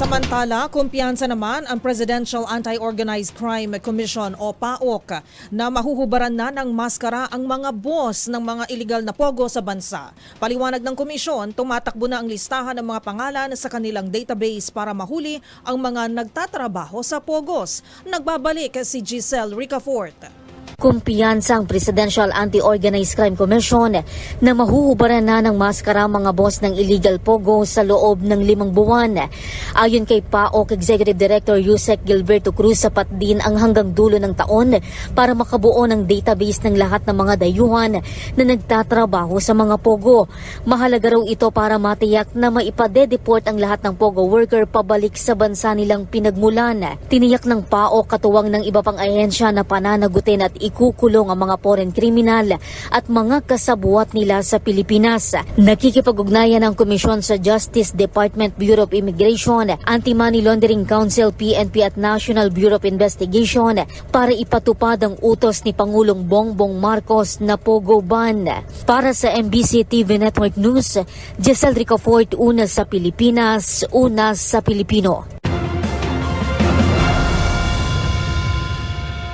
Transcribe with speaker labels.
Speaker 1: Samantala, kumpiyansa naman ang Presidential Anti-Organized Crime Commission o PAOK na mahuhubaran na ng maskara ang mga boss ng mga iligal na pogo sa bansa. Paliwanag ng komisyon, tumatakbo na ang listahan ng mga pangalan sa kanilang database para mahuli ang mga nagtatrabaho sa pogos. Nagbabalik si Giselle Ricafort.
Speaker 2: Kumpiyansa ang Presidential Anti-Organized Crime Commission na mahuhubaran na ng maskara ang mga boss ng illegal pogo sa loob ng limang buwan. Ayon kay PAOK Executive Director Yusek Gilberto Cruz, sapat din ang hanggang dulo ng taon para makabuo ng database ng lahat ng mga dayuhan na nagtatrabaho sa mga pogo. Mahalaga raw ito para matiyak na maipade-deport ang lahat ng pogo worker pabalik sa bansa nilang pinagmulan. Tiniyak ng PAOK katuwang ng iba pang ahensya na pananagutin at ikukulong ang mga foreign criminal at mga kasabuat nila sa Pilipinas. Nakikipag-ugnayan ang komisyon sa Justice Department Bureau of Immigration, Anti-Money Laundering Council, PNP at National Bureau of Investigation para ipatupad ang utos ni Pangulong Bongbong Marcos na Pogo Ban. Para sa MBC TV Network News, Giselle Ricafort, una sa Pilipinas, una sa Pilipino.